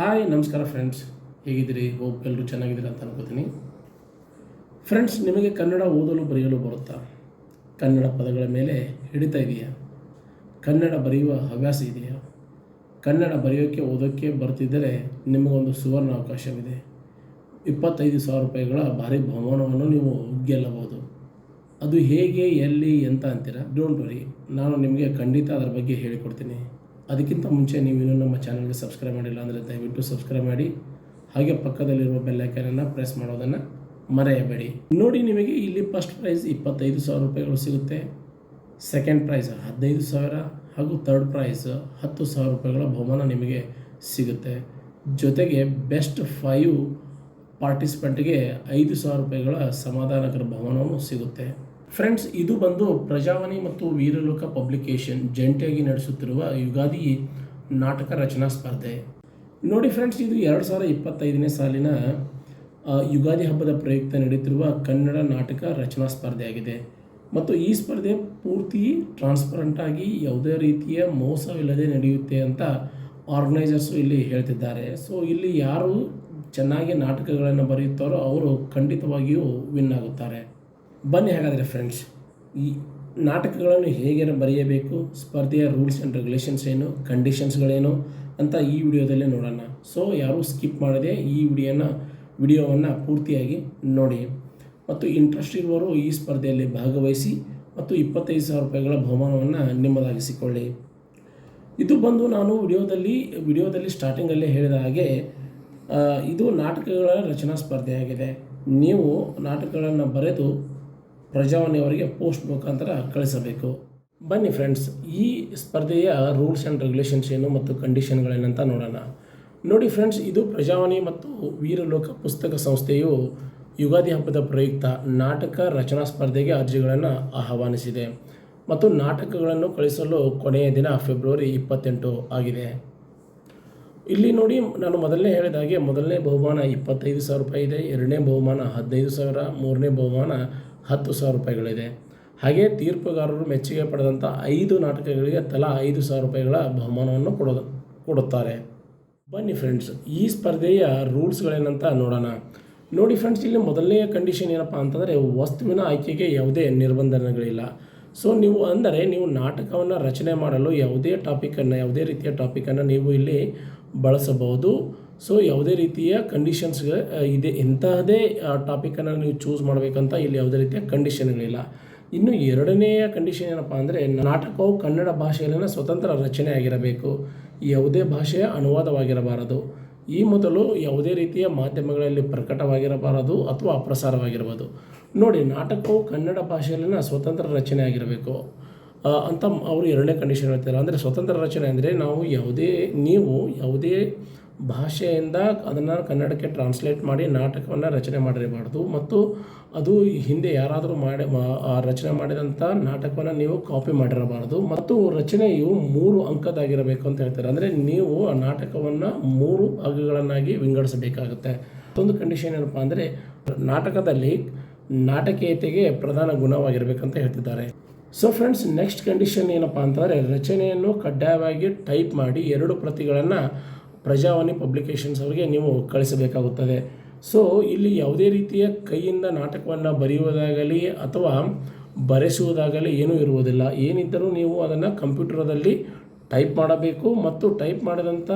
Hi, ನಮಸ್ಕಾರ friends ಹೇಗಿದ್ದೀರಿ? Hope ಎಲ್ಲರೂ ಚೆನ್ನಾಗಿದ್ದೀರಾ ಅಂತ ಅನ್ಕೋತೀನಿ. ಫ್ರೆಂಡ್ಸ್ ನಿಮಗೆ ಕನ್ನಡ ಓದಲು ಬರೆಯಲು ಬರುತ್ತಾ? ಕನ್ನಡ ಪದಗಳ ಮೇಲೆ ಹಿಡಿತಾ ಇದೆಯಾ? ಕನ್ನಡ ಬರೆಯುವ ಹವ್ಯಾಸ ಇದೆಯಾ? ಕನ್ನಡ ಬರೆಯೋಕ್ಕೆ ಓದೋಕ್ಕೆ ಬರ್ತಿದ್ದರೆ ನಿಮಗೊಂದು ಸುವರ್ಣ ಅವಕಾಶವಿದೆ. ಇಪ್ಪತ್ತೈದು ಸಾವಿರ ರೂಪಾಯಿಗಳ ಭಾರಿ ಬಹುಮಾನವನ್ನು ನೀವು ಗೆಲ್ಲಬಹುದು. ಅದು ಹೇಗೆ, ಎಲ್ಲಿ, ಎಂತ ಅಂತೀರಾ? ಡೋಂಟ್ ವರಿ ನಾನು ನಿಮಗೆ ಖಂಡಿತ ಅದರ ಬಗ್ಗೆ ಹೇಳಿಕೊಡ್ತೀನಿ. ಅದಕ್ಕಿಂತ ಮುಂಚೆ ನೀವು ಇನ್ನೂ ನಮ್ಮ ಚಾನಲ್ಗೆ ಸಬ್ಸ್ಕ್ರೈಬ್ ಮಾಡಿಲ್ಲ ಅಂದರೆ ದಯವಿಟ್ಟು ಸಬ್ಸ್ಕ್ರೈಬ್ ಮಾಡಿ. ಹಾಗೆ ಪಕ್ಕದಲ್ಲಿರುವ ಬೆಲ್ಲೈಕನನ್ನು ಪ್ರೆಸ್ ಮಾಡೋದನ್ನು ಮರೆಯಬೇಡಿ. ನೋಡಿ ನಿಮಗೆ ಇಲ್ಲಿ ಫಸ್ಟ್ ಪ್ರೈಸ್ ಇಪ್ಪತ್ತೈದು ಸಾವಿರ ರೂಪಾಯಿಗಳು ಸಿಗುತ್ತೆ. ಸೆಕೆಂಡ್ ಪ್ರೈಸ್ ಹದಿನೈದು ಸಾವಿರ ಹಾಗೂ ಥರ್ಡ್ ಪ್ರೈಸ್ ಹತ್ತು ಸಾವಿರ ರೂಪಾಯಿಗಳ ಬಹುಮಾನ ನಿಮಗೆ ಸಿಗುತ್ತೆ. ಜೊತೆಗೆ ಬೆಸ್ಟ್ ಫೈವ್ ಪಾರ್ಟಿಸಿಪೆಂಟ್ಗೆ ಐದು ಸಾವಿರ ರೂಪಾಯಿಗಳ ಸಮಾಧಾನಕರ ಬಹುಮಾನವೂ ಸಿಗುತ್ತೆ. ಫ್ರೆಂಡ್ಸ್ ಇದು ಬಂದು ಪ್ರಜಾವಾಣಿ ಮತ್ತು ವೀರಲೋಕ ಪಬ್ಲಿಕೇಶನ್ ಜಂಟಿಯಾಗಿ ನಡೆಸುತ್ತಿರುವ ಯುಗಾದಿ ನಾಟಕ ರಚನಾ ಸ್ಪರ್ಧೆ. ನೋಡಿ ಫ್ರೆಂಡ್ಸ್ ಇದು ಎರಡು ಸಾವಿರದ ಇಪ್ಪತ್ತೈದನೇ ಸಾಲಿನ ಯುಗಾದಿ ಹಬ್ಬದ ಪ್ರಯುಕ್ತ ನಡೆಯುತ್ತಿರುವ ಕನ್ನಡ ನಾಟಕ ರಚನಾ ಸ್ಪರ್ಧೆಯಾಗಿದೆ ಮತ್ತು ಈ ಸ್ಪರ್ಧೆ ಪೂರ್ತಿ ಟ್ರಾನ್ಸ್ಪರೆಂಟ್ ಆಗಿ ಯಾವುದೇ ರೀತಿಯ ಮೋಸವಿಲ್ಲದೆ ನಡೆಯುತ್ತೆ ಅಂತ ಆರ್ಗನೈಸರ್ಸು ಇಲ್ಲಿ ಹೇಳ್ತಿದ್ದಾರೆ. ಸೊ ಇಲ್ಲಿ ಯಾರು ಚೆನ್ನಾಗಿ ನಾಟಕಗಳನ್ನು ಬರೆಯುತ್ತಾರೋ, ಅವರು ಖಂಡಿತವಾಗಿಯೂ ವಿನ್ ಆಗುತ್ತಾರೆ. ಬನ್ನಿ ಹಾಗಾದರೆ ಫ್ರೆಂಡ್ಸ್ ಈ ನಾಟಕಗಳನ್ನು ಹೇಗೆ ಬರೆಯಬೇಕು, ಸ್ಪರ್ಧೆಯ ರೂಲ್ಸ್ ಆ್ಯಂಡ್ ರೆಗ್ಯುಲೇಷನ್ಸ್ ಏನು ಕಂಡೀಷನ್ಸ್ಗಳೇನು ಅಂತ ಈ ವಿಡಿಯೋದಲ್ಲೇ ನೋಡೋಣ. ಸೊ ಯಾರೂ ಸ್ಕಿಪ್ ಮಾಡದೆ ಈ ವಿಡಿಯೋನ, ವಿಡಿಯೋವನ್ನು ಪೂರ್ತಿಯಾಗಿ ನೋಡಿ. ಮತ್ತು ಇಂಟ್ರೆಸ್ಟ್ ಇರುವವರು ಈ ಸ್ಪರ್ಧೆಯಲ್ಲಿ ಭಾಗವಹಿಸಿ ಮತ್ತು ಇಪ್ಪತ್ತೈದು ಸಾವಿರ ರೂಪಾಯಿಗಳ ಬಹುಮಾನವನ್ನು ನಿಮ್ಮದಾಗಿಸಿಕೊಳ್ಳಿ. ಇದು ಬಂದು ನಾನು ವಿಡಿಯೋದಲ್ಲಿ ವಿಡಿಯೋದಲ್ಲಿ ಸ್ಟಾರ್ಟಿಂಗಲ್ಲೇ ಹೇಳಿದ ಹಾಗೆ ಇದು ನಾಟಕಗಳ ರಚನಾ ಸ್ಪರ್ಧೆಯಾಗಿದೆ. ನೀವು ನಾಟಕಗಳನ್ನು ಬರೆದು ಪ್ರಜಾವಾಣಿಯವರಿಗೆ ಪೋಸ್ಟ್ ಮುಖಾಂತರ ಕಳಿಸಬೇಕು. ಬನ್ನಿ ಫ್ರೆಂಡ್ಸ್, ಈ ಸ್ಪರ್ಧೆಯ ರೂಲ್ಸ್ ಆ್ಯಂಡ್ ರೆಗ್ಯುಲೇಷನ್ಸ್ ಏನು ಮತ್ತು ಕಂಡೀಷನ್ಗಳೇನಂತ ನೋಡೋಣ. ನೋಡಿ ಫ್ರೆಂಡ್ಸ್, ಇದು ಪ್ರಜಾವಾಣಿ ಮತ್ತು ವೀರಲೋಕ ಪುಸ್ತಕ ಸಂಸ್ಥೆಯು ಯುಗಾದಿ ಹಬ್ಬದ ಪ್ರಯುಕ್ತ ನಾಟಕ ರಚನಾ ಸ್ಪರ್ಧೆಗೆ ಅರ್ಜಿಗಳನ್ನು ಆಹ್ವಾನಿಸಿದೆ ಮತ್ತು ನಾಟಕಗಳನ್ನು ಕಳಿಸಲು ಕೊನೆಯ ದಿನ ಫೆಬ್ರವರಿ ಇಪ್ಪತ್ತೆಂಟು ಆಗಿದೆ. ಇಲ್ಲಿ ನೋಡಿ, ನಾನು ಮೊದಲನೇ ಹೇಳಿದ ಹಾಗೆ ಮೊದಲನೇ ಬಹುಮಾನ ಇಪ್ಪತ್ತೈದು ಸಾವಿರ ರೂಪಾಯಿ ಇದೆ, ಎರಡನೇ ಬಹುಮಾನ ಹದಿನೈದು ಸಾವಿರ, ಮೂರನೇ ಬಹುಮಾನ ಹತ್ತು ಸಾವಿರ ರೂಪಾಯಿಗಳಿದೆ. ಹಾಗೆ ತೀರ್ಪುಗಾರರು ಮೆಚ್ಚುಗೆ ಪಡೆದಂಥ ಐದು ನಾಟಕಗಳಿಗೆ ತಲಾ ಐದು ಸಾವಿರ ರೂಪಾಯಿಗಳ ಬಹುಮಾನವನ್ನು ಕೊಡೋದು, ಕೊಡುತ್ತಾರೆ. ಬನ್ನಿ ಫ್ರೆಂಡ್ಸ್ ಈ ಸ್ಪರ್ಧೆಯ ರೂಲ್ಸ್ಗಳೇನಂತ ನೋಡೋಣ. ನೋಡಿ ಫ್ರೆಂಡ್ಸ್ ಇಲ್ಲಿ ಮೊದಲನೆಯ ಕಂಡೀಷನ್ ಏನಪ್ಪ ಅಂತಂದರೆ ವಸ್ತುವಿನ ಆಯ್ಕೆಗೆ ಯಾವುದೇ ನಿರ್ಬಂಧನೆಗಳಿಲ್ಲ. ಸೊ ನೀವು ಅಂದರೆ ನೀವು ನಾಟಕವನ್ನು ರಚನೆ ಮಾಡಲು ಯಾವುದೇ ಟಾಪಿಕನ್ನು ಯಾವುದೇ ರೀತಿಯ ಟಾಪಿಕನ್ನು ನೀವು ಇಲ್ಲಿ ಬಳಸಬಹುದು. ಸೊ ಯಾವುದೇ ರೀತಿಯ ಕಂಡೀಷನ್ಸ್ ಇದೆ. ಇಂತಹದೇ ಟಾಪಿಕನ್ನು ನೀವು ಚೂಸ್ ಮಾಡಬೇಕಂತ ಇಲ್ಲಿ ಯಾವುದೇ ರೀತಿಯ ಕಂಡೀಷನ್ಗಳಿಲ್ಲ ಇನ್ನು ಎರಡನೆಯ ಕಂಡೀಷನ್ ಏನಪ್ಪ ಅಂದರೆ, ನಾಟಕವು ಕನ್ನಡ ಭಾಷೆಯಲ್ಲಿನ ಸ್ವತಂತ್ರ ರಚನೆ ಆಗಿರಬೇಕು. ಯಾವುದೇ ಭಾಷೆಯ ಅನುವಾದವಾಗಿರಬಾರದು. ಈ ಮೊದಲು ಯಾವುದೇ ರೀತಿಯ ಮಾಧ್ಯಮಗಳಲ್ಲಿ ಪ್ರಕಟವಾಗಿರಬಾರದು ಅಥವಾ ಪ್ರಸಾರವಾಗಿರಬಹುದು ನೋಡಿ, ನಾಟಕವು ಕನ್ನಡ ಭಾಷೆಯಲ್ಲಿನ ಸ್ವತಂತ್ರ ರಚನೆ ಆಗಿರಬೇಕು. ಅಂತ ಅವರು ಎರಡನೇ ಕಂಡೀಷನ್ ಹೇಳ್ತಾರೆ. ಅಂದರೆ ಸ್ವತಂತ್ರ ರಚನೆ ಅಂದರೆ ನಾವು ಯಾವುದೇ, ನೀವು ಯಾವುದೇ ಭಾಷೆಯಿಂದ ಅದನ್ನು ಕನ್ನಡಕ್ಕೆ ಟ್ರಾನ್ಸ್ಲೇಟ್ ಮಾಡಿ ನಾಟಕವನ್ನು ರಚನೆ ಮಾಡಿರಬಾರ್ದು. ಮತ್ತು ಅದು ಹಿಂದೆ ಯಾರಾದರೂ ಮಾಡಿ ರಚನೆ ಮಾಡಿದಂಥ ನಾಟಕವನ್ನು ನೀವು ಕಾಪಿ ಮಾಡಿರಬಾರ್ದು. ಮತ್ತು ರಚನೆಯು ಮೂರು ಅಂಕದಾಗಿರಬೇಕು ಅಂತ ಹೇಳ್ತಾರೆ. ಅಂದರೆ ನೀವು ಆ ನಾಟಕವನ್ನು ಮೂರು ಅಂಗಗಳನ್ನಾಗಿ ವಿಂಗಡಿಸಬೇಕಾಗುತ್ತೆ. ಮತ್ತೊಂದು ಕಂಡೀಷನ್ ಏನಪ್ಪ ಅಂದರೆ ನಾಟಕದಲ್ಲಿ ನಾಟಕೀಯತೆಗೆ ಪ್ರಧಾನ ಗುಣವಾಗಿರಬೇಕಂತ ಹೇಳ್ತಿದ್ದಾರೆ. ಸೊ ಫ್ರೆಂಡ್ಸ್ ನೆಕ್ಸ್ಟ್ ಕಂಡೀಷನ್ ಏನಪ್ಪ ಅಂತಂದರೆ ರಚನೆಯನ್ನು ಕಡ್ಡಾಯವಾಗಿ ಟೈಪ್ ಮಾಡಿ ಎರಡು ಪ್ರತಿಗಳನ್ನು ಪ್ರಜಾವಾಣಿ ಪಬ್ಲಿಕೇಶನ್ಸ್ ಅವರಿಗೆ ನೀವು ಕಳಿಸಬೇಕಾಗುತ್ತದೆ. ಸೊ ಇಲ್ಲಿ ಯಾವುದೇ ರೀತಿಯ ಕೈಯಿಂದ ನಾಟಕವನ್ನು ಬರೆಯುವುದಾಗಲಿ ಅಥವಾ ಬರೆಸುವುದಾಗಲಿ ಏನೂ ಇರುವುದಿಲ್ಲ. ಏನಿದ್ದರೂ ನೀವು ಅದನ್ನು ಕಂಪ್ಯೂಟರದಲ್ಲಿ ಟೈಪ್ ಮಾಡಬೇಕು ಮತ್ತು ಟೈಪ್ ಮಾಡಿದಂಥ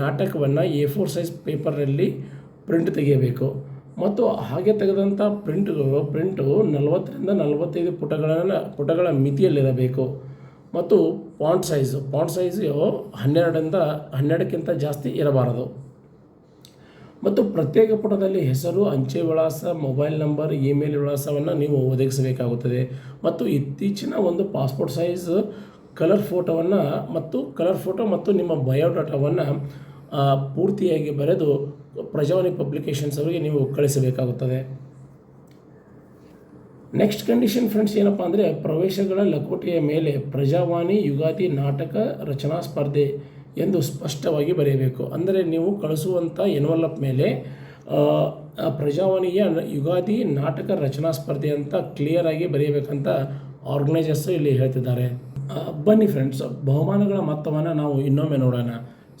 ನಾಟಕವನ್ನು ಎ ಫೋರ್ ಸೈಜ್ ಪೇಪರಲ್ಲಿ ಪ್ರಿಂಟ್ ತೆಗೆಯಬೇಕು. ಮತ್ತು ಹಾಗೆ ತೆಗೆದಂಥ ಪ್ರಿಂಟ್ಗಳು ಪ್ರಿಂಟು ನಲವತ್ತರಿಂದ ನಲವತ್ತೈದು ಪುಟಗಳನ್ನು ಪುಟಗಳ ಮಿತಿಯಲ್ಲಿರಬೇಕು. ಮತ್ತು ಪಾಂಟ್ ಸೈಜು ಪಾಂಟ್ ಸೈಜು ಹನ್ನೆರಡರಿಂದ ಹನ್ನೆರಡಕ್ಕಿಂತ ಜಾಸ್ತಿ ಇರಬಾರದು. ಮತ್ತು ಪ್ರತ್ಯೇಕ ಪುಟದಲ್ಲಿ ಹೆಸರು, ಅಂಚೆ ವಿಳಾಸ, ಮೊಬೈಲ್ ನಂಬರ್, ಇಮೇಲ್ ವಿಳಾಸವನ್ನು ನೀವು ಒದಗಿಸಬೇಕಾಗುತ್ತದೆ. ಮತ್ತು ಇತ್ತೀಚಿನ ಒಂದು ಪಾಸ್ಪೋರ್ಟ್ ಸೈಜ್, ಕಲರ್ ಫೋಟೋವನ್ನು ಮತ್ತು ಕಲರ್ ಫೋಟೋ ಮತ್ತು ನಿಮ್ಮ ಬಯೋಡಾಟಾವನ್ನು ಪೂರ್ತಿಯಾಗಿ ಬರೆದು ಪ್ರಜಾವಾಣಿ ಪಬ್ಲಿಕೇಶನ್ಸ್ ಅವರಿಗೆ ನೀವು ಕಳಿಸಬೇಕಾಗುತ್ತದೆ. ನೆಕ್ಸ್ಟ್ ಕಂಡೀಷನ್ ಫ್ರೆಂಡ್ಸ್ ಏನಪ್ಪ ಅಂದರೆ ಪ್ರವೇಶಗಳ ಲಕೋಟೆಯ ಮೇಲೆ ಪ್ರಜಾವಾಣಿ, ಯುಗಾದಿ, ನಾಟಕ, ರಚನಾ ಸ್ಪರ್ಧೆ ಎಂದು ಸ್ಪಷ್ಟವಾಗಿ ಬರೆಯಬೇಕು. ಅಂದರೆ ನೀವು ಕಳಿಸುವಂಥ ಎನ್ವಲಪ್ ಮೇಲೆ ಪ್ರಜಾವಾಣಿಯ ಯುಗಾದಿ, ನಾಟಕ, ರಚನಾ ಸ್ಪರ್ಧೆ ಅಂತ ಕ್ಲಿಯರಾಗಿ ಬರೆಯಬೇಕಂತ ಆರ್ಗನೈಸರ್ಸ್ ಇಲ್ಲಿ ಹೇಳ್ತಿದ್ದಾರೆ. ಬನ್ನಿ ಫ್ರೆಂಡ್ಸ್ ಬಹುಮಾನಗಳ ಮೊತ್ತವನ್ನು ನಾವು ಇನ್ನೊಮ್ಮೆ ನೋಡೋಣ.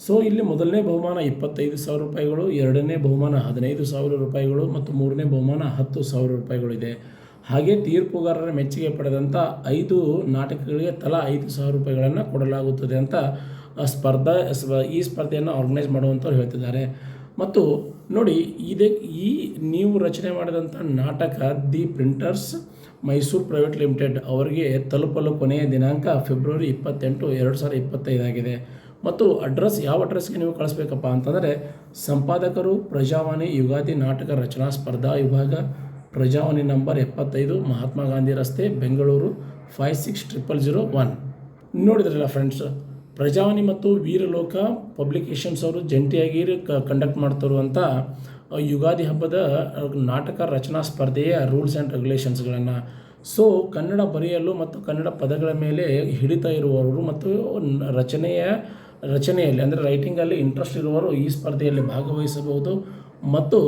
ಸೊ ಇಲ್ಲಿ ಮೊದಲನೇ ಬಹುಮಾನ ಇಪ್ಪತ್ತೈದು ಸಾವಿರ ರೂಪಾಯಿಗಳು, ಎರಡನೇ ಬಹುಮಾನ ಹದಿನೈದು ಸಾವಿರ ರೂಪಾಯಿಗಳು ಮತ್ತು ಮೂರನೇ ಬಹುಮಾನ ಹತ್ತು ಸಾವಿರ ರೂಪಾಯಿಗಳು ಇದೆ. ಹಾಗೆ ತೀರ್ಪುಗಾರರ ಮೆಚ್ಚುಗೆ ಪಡೆದಂಥ ಐದು ನಾಟಕಗಳಿಗೆ ತಲಾ ಐದು ಸಾವಿರ ರೂಪಾಯಿಗಳನ್ನು ಕೊಡಲಾಗುತ್ತದೆ ಅಂತ ಸ್ಪರ್ಧಾ ಸ್ಪ- ಈ ಸ್ಪರ್ಧೆಯನ್ನು ಆರ್ಗನೈಸ್ ಮಾಡುವಂಥವ್ರು ಹೇಳ್ತಿದ್ದಾರೆ. ಮತ್ತು ನೋಡಿ, ಇದೇ, ಈ ನೀವು ರಚನೆ ಮಾಡಿದಂಥ ನಾಟಕ the printers Mysuru private limited ಅವರಿಗೆ ತಲುಪಲು ಕೊನೆಯ ದಿನಾಂಕ ಫೆಬ್ರವರಿ ಇಪ್ಪತ್ತೆಂಟು, ಎರಡು ಸಾವಿರದ ಇಪ್ಪತ್ತೈದಾಗಿದೆ ಮತ್ತು ಅಡ್ರೆಸ್, ಯಾವ ಅಡ್ರೆಸ್ಗೆ ನೀವು ಕಳಿಸ್ಬೇಕಪ್ಪ ಅಂತಂದರೆ, ಸಂಪಾದಕರು ಪ್ರಜಾವಾಣಿ ಯುಗಾದಿ ನಾಟಕ ರಚನಾ ಸ್ಪರ್ಧಾ ವಿಭಾಗ ಪ್ರಜಾವಾಣಿ ನಂಬರ್ ಎಪ್ಪತ್ತೈದು, ಮಹಾತ್ಮ ಗಾಂಧಿ ರಸ್ತೆ, Bengaluru five six triple zero one ನೋಡಿದ್ರಲ್ಲ ಫ್ರೆಂಡ್ಸ್ ಪ್ರಜಾವಾಣಿ ಮತ್ತು ವೀರಲೋಕ ಪಬ್ಲಿಕೇಶನ್ಸ್ ಅವರು ಜಂಟಿಯಾಗಿ ಕಂಡಕ್ಟ್ ಮಾಡ್ತಿರುವಂಥ ಯುಗಾದಿ ಹಬ್ಬದ ನಾಟಕ ರಚನಾ ಸ್ಪರ್ಧೆಯ ರೂಲ್ಸ್ ಆ್ಯಂಡ್ ರೆಗ್ಯುಲೇಷನ್ಸ್ಗಳನ್ನು ಸೊ ಕನ್ನಡ ಬರೆಯಲು ಮತ್ತು ಕನ್ನಡ ಪದಗಳ ಮೇಲೆ ಹಿಡಿತಾ ಇರುವವರು ಮತ್ತು ರಚನೆಯ, ರಚನೆಯಲ್ಲಿ, ಅಂದರೆ ರೈಟಿಂಗಲ್ಲಿ ಇಂಟ್ರೆಸ್ಟ್ ಇರುವವರು ಈ ಸ್ಪರ್ಧೆಯಲ್ಲಿ ಭಾಗವಹಿಸಬಹುದು. ಮತ್ತು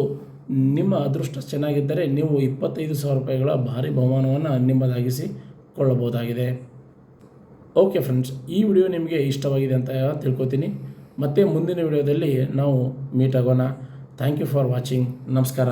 ನಿಮ್ಮ ಅದೃಷ್ಟ ಚೆನ್ನಾಗಿದ್ದರೆ ನೀವು ಇಪ್ಪತ್ತೈದು ಸಾವಿರ ರೂಪಾಯಿಗಳ ಭಾರಿ ಬಹುಮಾನವನ್ನು ನಿಮ್ಮದಾಗಿಸಿಕೊಳ್ಳಬಹುದಾಗಿದೆ. ಓಕೆ ಫ್ರೆಂಡ್ಸ್, ಈ ವಿಡಿಯೋ ನಿಮಗೆ ಇಷ್ಟವಾಗಿದೆ ಅಂತ ತಿಳ್ಕೊತೀನಿ. ಮತ್ತೆ ಮುಂದಿನ ವಿಡಿಯೋದಲ್ಲಿ ನಾವು ಮೀಟ್ ಆಗೋಣ. Thank you for watching. ನಮಸ್ಕಾರ.